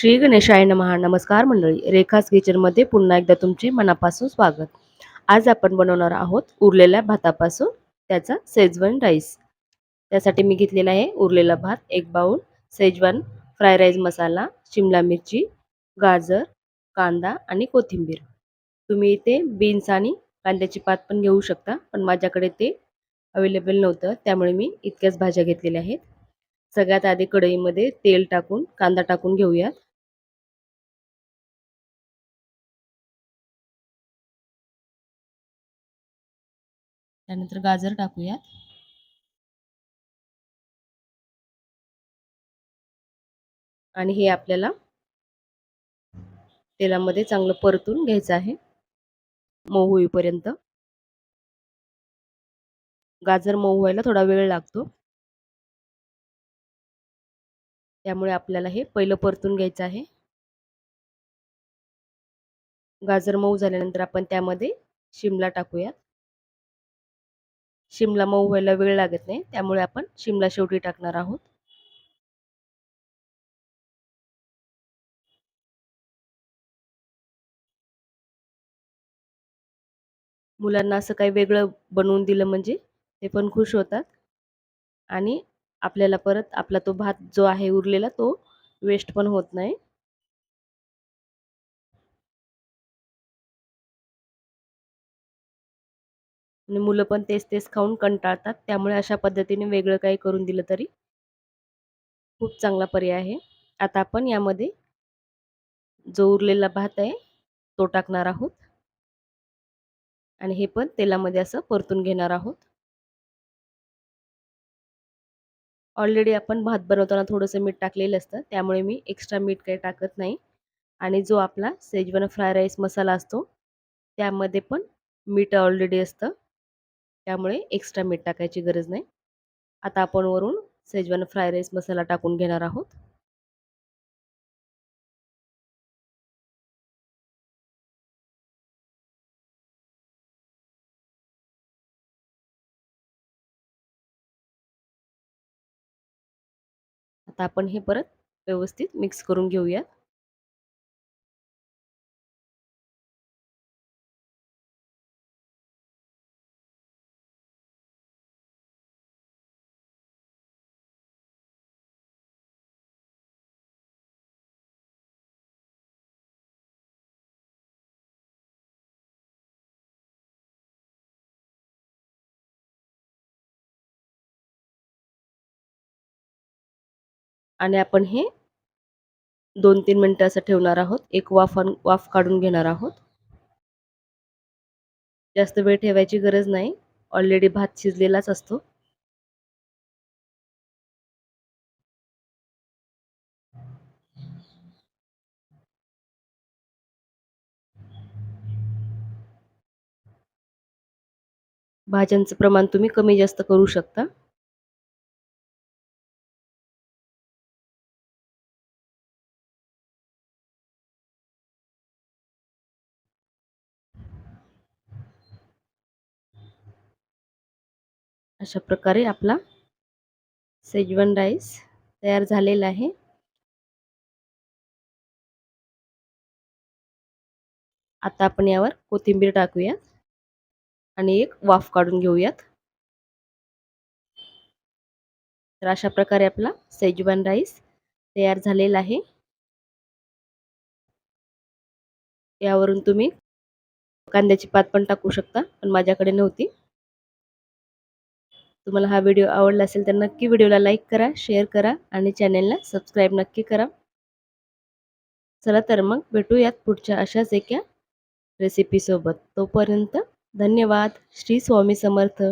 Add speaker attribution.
Speaker 1: श्री गणेशाय महा नमस्कार मंडळी. रेखास किचनमध्ये पुन्हा एकदा तुमचे मनापासून स्वागत. आज आपण बनवणार आहोत उरलेल्या भातापासून त्याचा सेजवान राईस त्यासाठी मी घेतलेला आहे उरलेला भात एक bowl schezwan fry rice masala Shimla मिरची गाजर कांदा आणि कोथिंबीर. तुम्ही इथे बीन्स आणि कांद्याची पात पण घेऊ शकता पण माझ्याकडे ते अवेलेबल नव्हतं त्यामुळे मी इतक्याच भाज्या घेतलेल्या आहेत. सगळ्यात आधी कढईमध्ये तेल टाकून कांदा टाकून घेऊयात. त्यानंतर गाजर टाकूयात आणि हे आपल्याला तेलामध्ये चांगलं परतून घ्यायचं आहे. मऊ होईपर्यंत. गाजर मऊ व्हायला थोडा वेळ लागतो. त्यामुळे आपल्याला हे पहिलं परतून घ्यायचं आहे. गाजर मऊ झाल्यानंतर आपण त्यामध्ये शिमला टाकूयात. शिमला मऊ व्हायला वेळ लागत नाही त्यामुळे आपण शिमला शेवटी टाकणार आहोत. मुलांना असं काही वेगळं बनवून दिलं म्हणजे ते पण खुश होतात. आणि आपल्याला परत आपला तो भात जो आहे उरलेला तो वेस्ट पण होत नाही. आणि मुलं पण तेच तेच खाऊन कंटाळतात. त्यामुळे अशा पद्धतीने वेगळं काही करून दिलं तरी खूप चांगला पर्याय आहे. आता आपण यामध्ये जो उरलेला भात आहे तो टाकणार आहोत. आणि हे पण तेलामध्ये असं परतून घेणार आहोत. ऑलरेडी आपण भात बनवताना थोडंसं मीठ टाकलेलं असतं. त्यामुळे मी एक्स्ट्रा मीठ काही टाकत नाही. आणि जो आपला सेजवान फ्राय राईस मसाला असतो त्यामध्ये पण मीठ ऑलरेडी असतं. त्यामुळे एक्स्ट्रा मीठ टाकायची गरज नाही. आता आपण वरून सेजवान फ्राय राईस मसाला टाकून घेणार आहोत. आता आपण हे परत व्यवस्थित मिक्स करून घेऊयात. आणि आपण हे दोन तीन मिनटं असं ठेवणार आहोत. एक वाफ वाफ काढून घेणार आहोत. जास्त वेळ ठेवायची गरज नाही. ऑलरेडी भात शिजलेलाच असतो. भाज्यांचं प्रमाण तुम्ही कमी जास्त करू शकता. अशा प्रकारे आपला सेजवन राईस तयार झालेला आहे. आता आपण यावर कोथिंबीर टाकूयात आणि एक वाफ काढून घेऊयात. तर अशा प्रकारे आपला सेजवान राईस तयार झालेला आहे. यावरून तुम्ही कांद्याची पात पण टाकू शकता पण माझ्याकडे नव्हती. तुम्हाला हा व्हिडिओ आवडला असेल तर नक्की व्हिडिओला लाईक करा शेअर करा आणि चॅनेलला सबस्क्राईब नक्की करा. चला तर मग भेटूयात पुढच्या अशाच एका रेसिपीसोबत तोपर्यंत धन्यवाद. श्री स्वामी समर्थ.